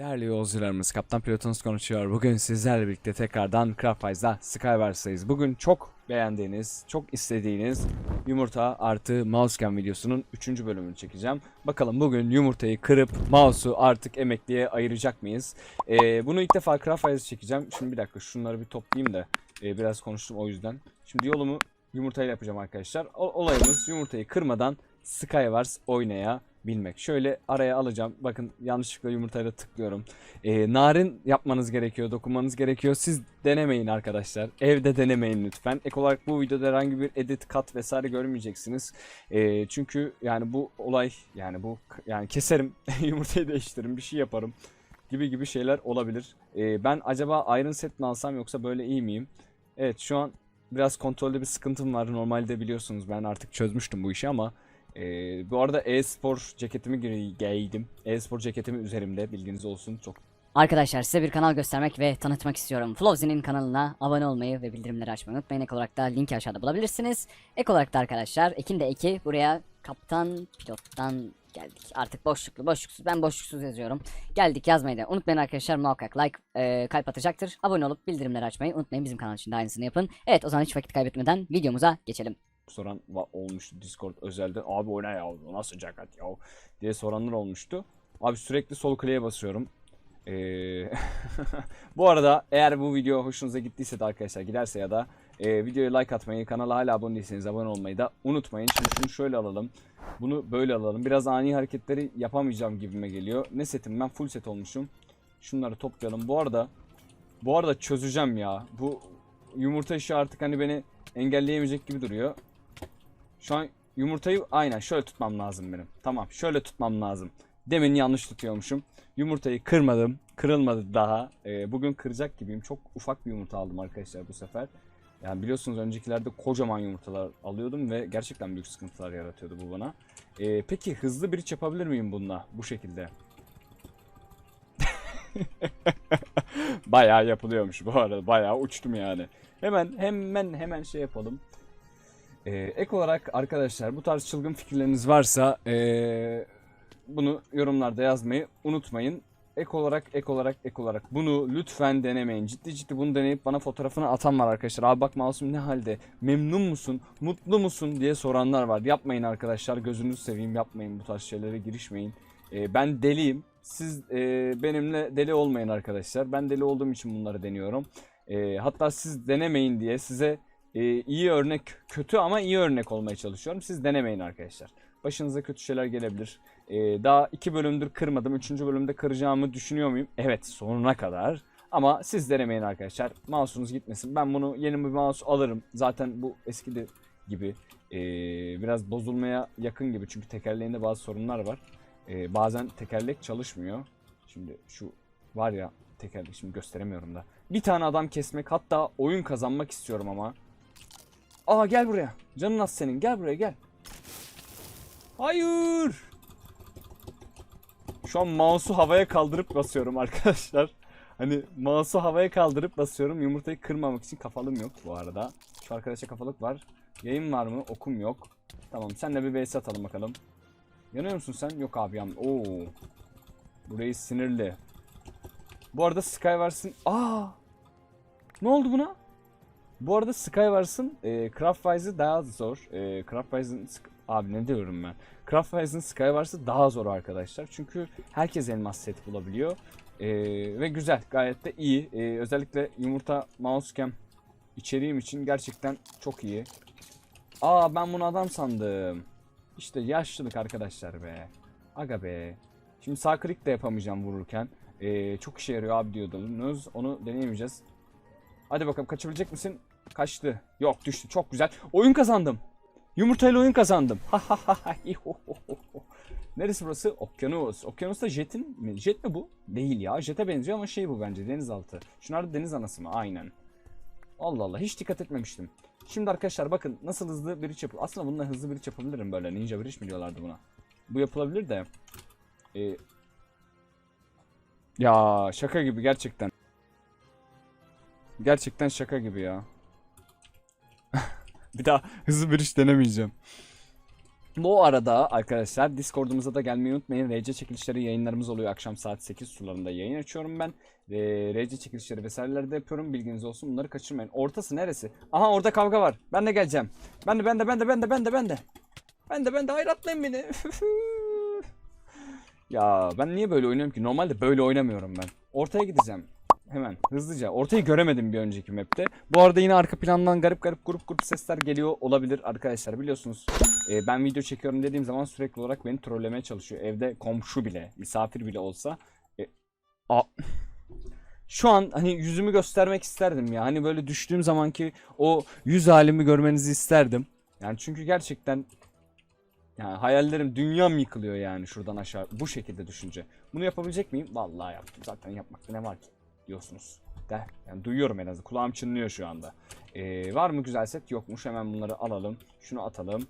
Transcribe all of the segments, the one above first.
Değerli yolcularımız, Kaptan Pilotunuz konuşuyor. Bugün sizlerle birlikte tekrardan Craftwise'da Skywars'tayız. Bugün çok beğendiğiniz, çok istediğiniz yumurta artı mousecam videosunun 3. bölümünü çekeceğim. Bakalım bugün yumurtayı kırıp mouse'u artık emekliye ayıracak mıyız? Ee, bunu ilk defa Craftwise'da çekeceğim. Şimdi bir dakika şunları bir toplayayım da e, biraz konuştum o yüzden. Şimdi yolumu yumurtayla yapacağım arkadaşlar. O- olayımız yumurtayı kırmadan Skywars oynayabilmek. Şöyle araya alacağım. Bakın yanlışlıkla yumurtayla tıklıyorum. Ee, narin yapmanız gerekiyor, dokunmanız gerekiyor. Siz denemeyin arkadaşlar. Evde denemeyin lütfen. Ek olarak bu videoda herhangi bir edit, kat vesaire görmeyeceksiniz. Ee, çünkü yani bu olay yani bu yani keserim, yumurtayı değiştiririm, bir şey yaparım gibi gibi şeyler olabilir. Ee, ben acaba Iron Set mi alsam yoksa böyle iyi miyim? Evet şu an biraz kontrolde bir sıkıntım var. Normalde biliyorsunuz ben artık çözmüştüm bu işi ama e, bu arada e-spor ceketimi gi- giydim. E-spor ceketimi üzerimde bilginiz olsun. Çok Arkadaşlar size bir kanal göstermek ve tanıtmak istiyorum. Flowzy'nin kanalına abone olmayı ve bildirimleri açmayı unutmayın. Ek olarak da linki aşağıda bulabilirsiniz. Ek olarak da arkadaşlar Ekin de Eki buraya kaptan pilottan geldik. Artık boşluklu boşluksuz ben boşluksuz yazıyorum. Geldik yazmayı da unutmayın arkadaşlar muhakkak like e, kalp atacaktır. Abone olup bildirimleri açmayı unutmayın bizim kanal için de aynısını yapın. Evet o zaman hiç vakit kaybetmeden videomuza geçelim. Soran olmuştu Discord özelde. Abi o ne ya? O nasıl ceket ya? diye soranlar olmuştu. Abi sürekli sol kliğe basıyorum. Ee, bu arada eğer bu video hoşunuza gittiyse de arkadaşlar giderse ya da e, videoya like atmayı, kanala hala abone değilseniz abone olmayı da unutmayın. Şimdi şunu şöyle alalım. Bunu böyle alalım. Biraz ani hareketleri yapamayacağım gibime geliyor. Ne setim ben full set olmuşum. Şunları toplayalım. Bu arada bu arada çözeceğim ya. Bu yumurta işi artık hani beni engelleyemeyecek gibi duruyor. Şu an yumurtayı aynen şöyle tutmam lazım benim. Tamam şöyle tutmam lazım. Demin yanlış tutuyormuşum. Yumurtayı kırmadım. Kırılmadı daha. Ee, bugün kıracak gibiyim. Çok ufak bir yumurta aldım arkadaşlar bu sefer. Yani biliyorsunuz öncekilerde kocaman yumurtalar alıyordum ve gerçekten büyük sıkıntılar yaratıyordu bu bana. Ee, peki hızlı bir iç yapabilir miyim bununla bu şekilde? bayağı yapılıyormuş bu arada. Bayağı uçtum yani. Hemen hemen hemen şey yapalım. Ee, ek olarak arkadaşlar bu tarz çılgın fikirleriniz varsa ee, bunu yorumlarda yazmayı unutmayın. Ek olarak ek olarak ek olarak bunu lütfen denemeyin. Ciddi ciddi bunu deneyip bana fotoğrafını atan var arkadaşlar. Abi bak mouse'um ne halde? Memnun musun? Mutlu musun? diye soranlar var. Yapmayın arkadaşlar. Gözünüzü seveyim yapmayın bu tarz şeylere girişmeyin. Ee, ben deliyim. Siz ee, benimle deli olmayın arkadaşlar. Ben deli olduğum için bunları deniyorum. Ee, hatta siz denemeyin diye size ee, iyi örnek kötü ama iyi örnek olmaya çalışıyorum. Siz denemeyin arkadaşlar. Başınıza kötü şeyler gelebilir. Ee, daha iki bölümdür kırmadım. Üçüncü bölümde kıracağımı düşünüyor muyum? Evet sonuna kadar. Ama siz denemeyin arkadaşlar. Mouse'unuz gitmesin. Ben bunu yeni bir mouse alırım. Zaten bu eski de gibi. ee, biraz bozulmaya yakın gibi. Çünkü tekerleğinde bazı sorunlar var. Ee, bazen tekerlek çalışmıyor. Şimdi şu var ya tekerlek şimdi gösteremiyorum da. Bir tane adam kesmek hatta oyun kazanmak istiyorum ama. Aa gel buraya. Canın az senin. Gel buraya gel. Hayır. Şu an mouse'u havaya kaldırıp basıyorum arkadaşlar. Hani mouse'u havaya kaldırıp basıyorum. Yumurtayı kırmamak için kafalım yok bu arada. Şu arkadaşa kafalık var. Yayın var mı? Okum yok. Tamam senle bir vs atalım bakalım. Yanıyor musun sen? Yok abi yan. Oo. Burayı sinirli. Bu arada Skywars'ın... Aa! Ne oldu buna? Bu arada Skywars'ın e, Craftwise'ı daha zor. E, Craftwise'ın abi ne diyorum ben? Craftwise'ın Skywars'ı daha zor arkadaşlar. Çünkü herkes elmas set bulabiliyor. E, ve güzel, gayet de iyi. E, özellikle yumurta mousecam içeriğim için gerçekten çok iyi. Aa ben bunu adam sandım. İşte yaşlılık arkadaşlar be. Aga be. Şimdi sağ klik de yapamayacağım vururken. E, çok işe yarıyor abi diyordunuz. Onu deneyemeyeceğiz. Hadi bakalım kaçabilecek misin? Kaçtı. Yok düştü. Çok güzel. Oyun kazandım. Yumurtayla oyun kazandım. Neresi burası? Okyanus. Okyanusta jetin mi? Jet mi bu? Değil ya. Jete benziyor ama şey bu bence. Denizaltı. Şunlar da deniz anası mı? Aynen. Allah Allah. Hiç dikkat etmemiştim. Şimdi arkadaşlar bakın nasıl hızlı bridge yapıyor. Aslında bununla hızlı bridge yapabilirim böyle. Ninja bridge mi diyorlardı buna? Bu yapılabilir de. Ee, ya şaka gibi gerçekten. Gerçekten şaka gibi ya. bir daha hızlı bir iş denemeyeceğim. Bu arada arkadaşlar Discord'umuza da gelmeyi unutmayın. RC çekilişleri yayınlarımız oluyor. Akşam saat 8 sularında yayın açıyorum ben. Ee, RC çekilişleri vesaireleri de yapıyorum. Bilginiz olsun. Bunları kaçırmayın. Ortası neresi? Aha orada kavga var. Ben de geleceğim. Ben de ben de ben de ben de ben de ben de. Ben de ben de hayır atlayın beni. ya ben niye böyle oynuyorum ki? Normalde böyle oynamıyorum ben. Ortaya gideceğim. Hemen hızlıca. Ortayı göremedim bir önceki map'te. Bu arada yine arka plandan garip garip grup grup sesler geliyor olabilir arkadaşlar. Biliyorsunuz e, ben video çekiyorum dediğim zaman sürekli olarak beni trollemeye çalışıyor. Evde komşu bile, misafir bile olsa. E, a- şu an hani yüzümü göstermek isterdim ya. Hani böyle düştüğüm zamanki o yüz halimi görmenizi isterdim. Yani çünkü gerçekten yani hayallerim dünyam yıkılıyor yani şuradan aşağı bu şekilde düşünce. Bunu yapabilecek miyim? Vallahi yaptım. Zaten yapmakta ne var ki diyorsunuz. De. Yani duyuyorum en azından. Kulağım çınlıyor şu anda. Ee, var mı güzel set? Yokmuş. Hemen bunları alalım. Şunu atalım.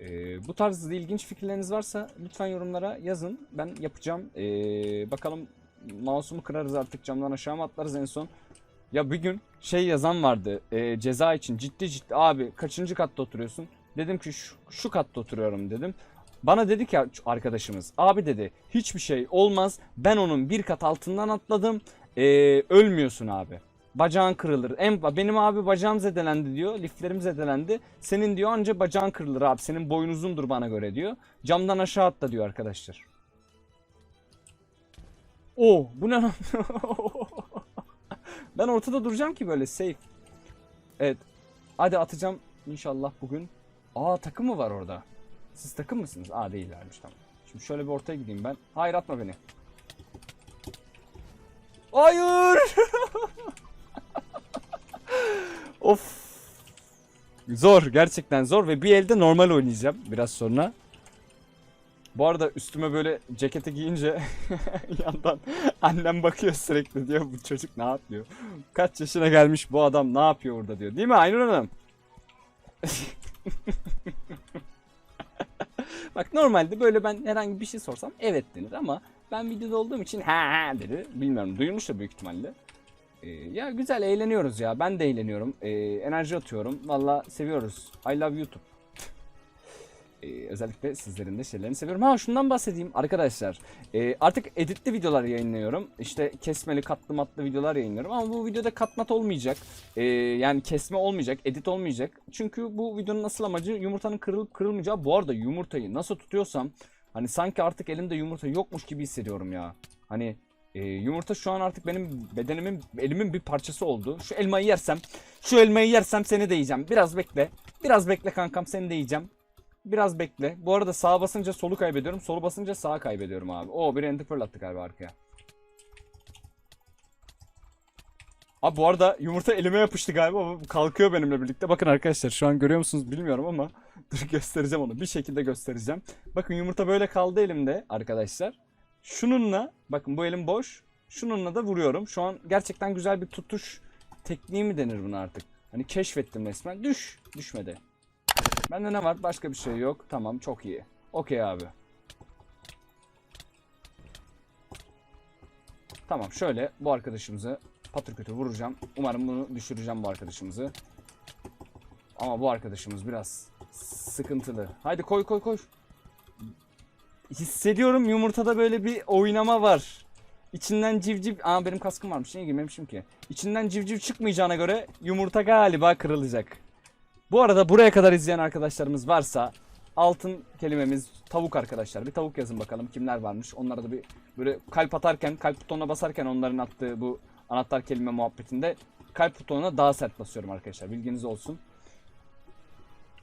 Ee, bu tarz ilginç fikirleriniz varsa lütfen yorumlara yazın. Ben yapacağım. Ee, bakalım mouse'umu kırarız artık camdan aşağı mı atlarız en son. Ya bir gün şey yazan vardı e, ceza için ciddi ciddi abi kaçıncı katta oturuyorsun? Dedim ki şu, şu katta oturuyorum dedim. Bana dedi ki arkadaşımız abi dedi hiçbir şey olmaz ben onun bir kat altından atladım E, ölmüyorsun abi. Bacağın kırılır. En, benim abi bacağım zedelendi diyor. Liflerim zedelendi. Senin diyor anca bacağın kırılır abi. Senin boyun uzundur bana göre diyor. Camdan aşağı atla diyor arkadaşlar. Oo bu ne ben ortada duracağım ki böyle safe. Evet. Hadi atacağım inşallah bugün. Aa takım mı var orada? Siz takım mısınız? Aa değillermiş tamam. Şimdi şöyle bir ortaya gideyim ben. Hayır atma beni. Hayır. of. Zor gerçekten zor ve bir elde normal oynayacağım biraz sonra. Bu arada üstüme böyle ceketi giyince yandan annem bakıyor sürekli diyor bu çocuk ne yapıyor? Kaç yaşına gelmiş bu adam ne yapıyor burada diyor. Değil mi Aynur Hanım? Bak normalde böyle ben herhangi bir şey sorsam evet denir ama ben videoda olduğum için ha ha dedi. Bilmiyorum duyulmuş da büyük ihtimalle. Ee, ya güzel eğleniyoruz ya. Ben de eğleniyorum. Ee, enerji atıyorum. Valla seviyoruz. I love YouTube. Ee, özellikle sizlerin de şeylerini seviyorum. Ha şundan bahsedeyim arkadaşlar. Ee, artık editli videolar yayınlıyorum. İşte kesmeli katlı matlı videolar yayınlıyorum. Ama bu videoda katmat olmayacak. Ee, yani kesme olmayacak. Edit olmayacak. Çünkü bu videonun asıl amacı yumurtanın kırılıp kırılmayacağı. Bu arada yumurtayı nasıl tutuyorsam hani sanki artık elimde yumurta yokmuş gibi hissediyorum ya. Hani e, yumurta şu an artık benim bedenimin, elimin bir parçası oldu. Şu elmayı yersem, şu elmayı yersem seni de yiyeceğim. Biraz bekle. Biraz bekle kankam seni de yiyeceğim. Biraz bekle. Bu arada sağa basınca solu kaybediyorum. Solu basınca sağa kaybediyorum abi. Oo bir ender fırlattı galiba arkaya. Abi bu arada yumurta elime yapıştı galiba kalkıyor benimle birlikte. Bakın arkadaşlar şu an görüyor musunuz bilmiyorum ama dur göstereceğim onu. Bir şekilde göstereceğim. Bakın yumurta böyle kaldı elimde arkadaşlar. Şununla bakın bu elim boş. Şununla da vuruyorum. Şu an gerçekten güzel bir tutuş tekniği mi denir buna artık? Hani keşfettim resmen. Düş. Düşmedi. Bende ne var? Başka bir şey yok. Tamam çok iyi. Okey abi. Tamam şöyle bu arkadaşımızı patır kötü vuracağım. Umarım bunu düşüreceğim bu arkadaşımızı. Ama bu arkadaşımız biraz sıkıntılı. Haydi koy koy koy. Hissediyorum yumurtada böyle bir oynama var. İçinden civciv... Aa benim kaskım varmış. Niye girmemişim ki? İçinden civciv çıkmayacağına göre yumurta galiba kırılacak. Bu arada buraya kadar izleyen arkadaşlarımız varsa altın kelimemiz tavuk arkadaşlar. Bir tavuk yazın bakalım kimler varmış. Onlara da bir böyle kalp atarken, kalp butonuna basarken onların attığı bu anahtar kelime muhabbetinde kalp butonuna daha sert basıyorum arkadaşlar. Bilginiz olsun.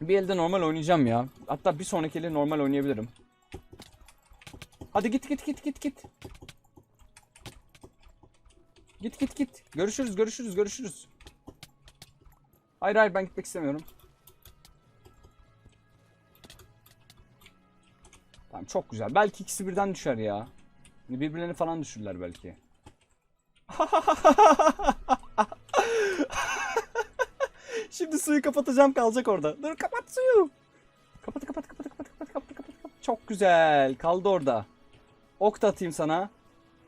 Bir elde normal oynayacağım ya. Hatta bir sonraki eli normal oynayabilirim. Hadi git git git git git. Git git git. Görüşürüz görüşürüz görüşürüz. Hayır hayır ben gitmek istemiyorum. Tamam çok güzel. Belki ikisi birden düşer ya. Birbirlerini falan düşürürler belki. Şimdi suyu kapatacağım kalacak orada. Dur kapat suyu. Kapat kapat kapat kapat kapat kapat kapat. Çok güzel. Kaldı orada. Ok da atayım sana.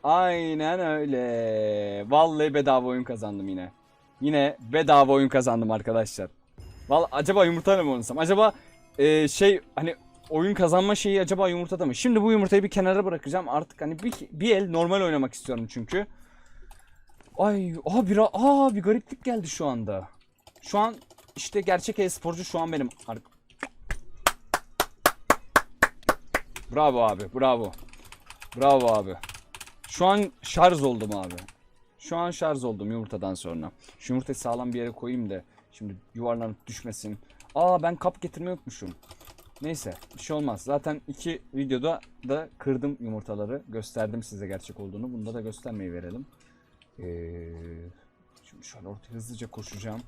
Aynen öyle. Vallahi bedava oyun kazandım yine. Yine bedava oyun kazandım arkadaşlar. Vallahi acaba yumurtayla mı oynasam? Acaba e, şey hani oyun kazanma şeyi acaba yumurtada mı? Şimdi bu yumurtayı bir kenara bırakacağım. Artık hani bir, bir el normal oynamak istiyorum çünkü. Ay aa bir, aa bir gariplik geldi şu anda. Şu an işte gerçek e-sporcu şu an benim. Bravo abi bravo. Bravo abi. Şu an şarj oldum abi. Şu an şarj oldum yumurtadan sonra. Şu yumurtayı sağlam bir yere koyayım da şimdi yuvarlanıp düşmesin. Aa ben kap getirmeyi unutmuşum. Neyse bir şey olmaz. Zaten iki videoda da kırdım yumurtaları. Gösterdim size gerçek olduğunu. Bunda da göstermeyi verelim. Ee, şimdi şöyle ortaya hızlıca koşacağım.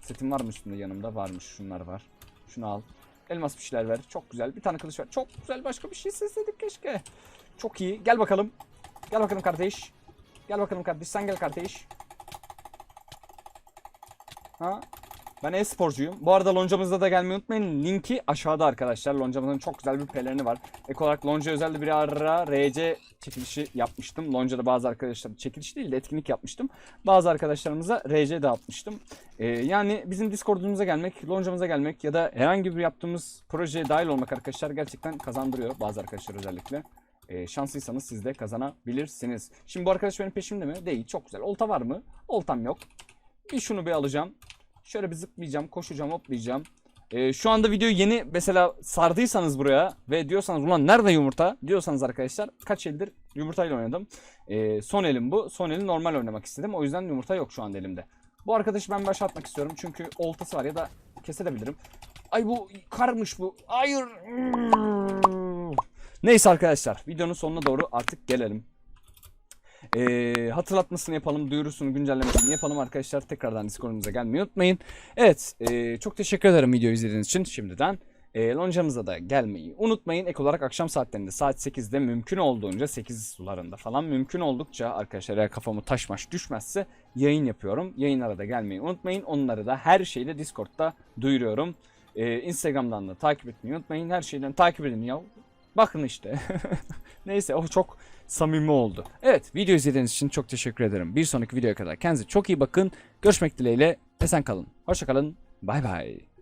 Setim var mı üstünde yanımda? Varmış. Şunlar var. Şunu al. Elmas bir şeyler ver. Çok güzel. Bir tane kılıç ver. Çok güzel. Başka bir şey sesledik keşke. Çok iyi. Gel bakalım. Gel bakalım kardeş. Gel bakalım kardeş. Sen gel kardeş. Ha? Ben e-sporcuyum. Bu arada loncamızda da gelmeyi unutmayın. Linki aşağıda arkadaşlar. Loncamızın çok güzel bir pelerini var. Ek olarak lonca özel bir ara RC çekilişi yapmıştım. Lonca'da bazı arkadaşlar çekiliş değil de etkinlik yapmıştım. Bazı arkadaşlarımıza RC dağıtmıştım. Ee, yani bizim Discord'umuza gelmek, loncamıza gelmek ya da herhangi bir yaptığımız projeye dahil olmak arkadaşlar gerçekten kazandırıyor. Bazı arkadaşlar özellikle. Ee, şanslıysanız siz de kazanabilirsiniz. Şimdi bu arkadaş benim peşimde mi? Değil. Çok güzel. Olta var mı? Oltam yok. Bir şunu bir alacağım. Şöyle bir zıplayacağım, koşacağım, hoplayacağım. Ee, şu anda videoyu yeni mesela sardıysanız buraya ve diyorsanız ulan nerede yumurta diyorsanız arkadaşlar kaç eldir yumurtayla oynadım. Ee, son elim bu. Son eli normal oynamak istedim. O yüzden yumurta yok şu anda elimde. Bu arkadaşı ben başa atmak istiyorum çünkü oltası var ya da kesebilirim. Ay bu karmış bu. Hayır. Neyse arkadaşlar videonun sonuna doğru artık gelelim. Ee, hatırlatmasını yapalım, duyurusunu, güncellemesini yapalım arkadaşlar. Tekrardan Discord'umuza gelmeyi unutmayın. Evet, e, çok teşekkür ederim video izlediğiniz için şimdiden. E, loncamıza da gelmeyi unutmayın. Ek olarak akşam saatlerinde saat 8'de mümkün olduğunca 8 sularında falan mümkün oldukça arkadaşlar eğer kafamı taş maş düşmezse yayın yapıyorum. Yayınlara da gelmeyi unutmayın. Onları da her şeyle Discord'da duyuruyorum. E, Instagram'dan da takip etmeyi unutmayın. Her şeyden takip edin ya. Bakın işte. Neyse o çok samimi oldu. Evet video izlediğiniz için çok teşekkür ederim. Bir sonraki videoya kadar kendinize çok iyi bakın. Görüşmek dileğiyle. Esen kalın. Hoşça kalın. Bay bay.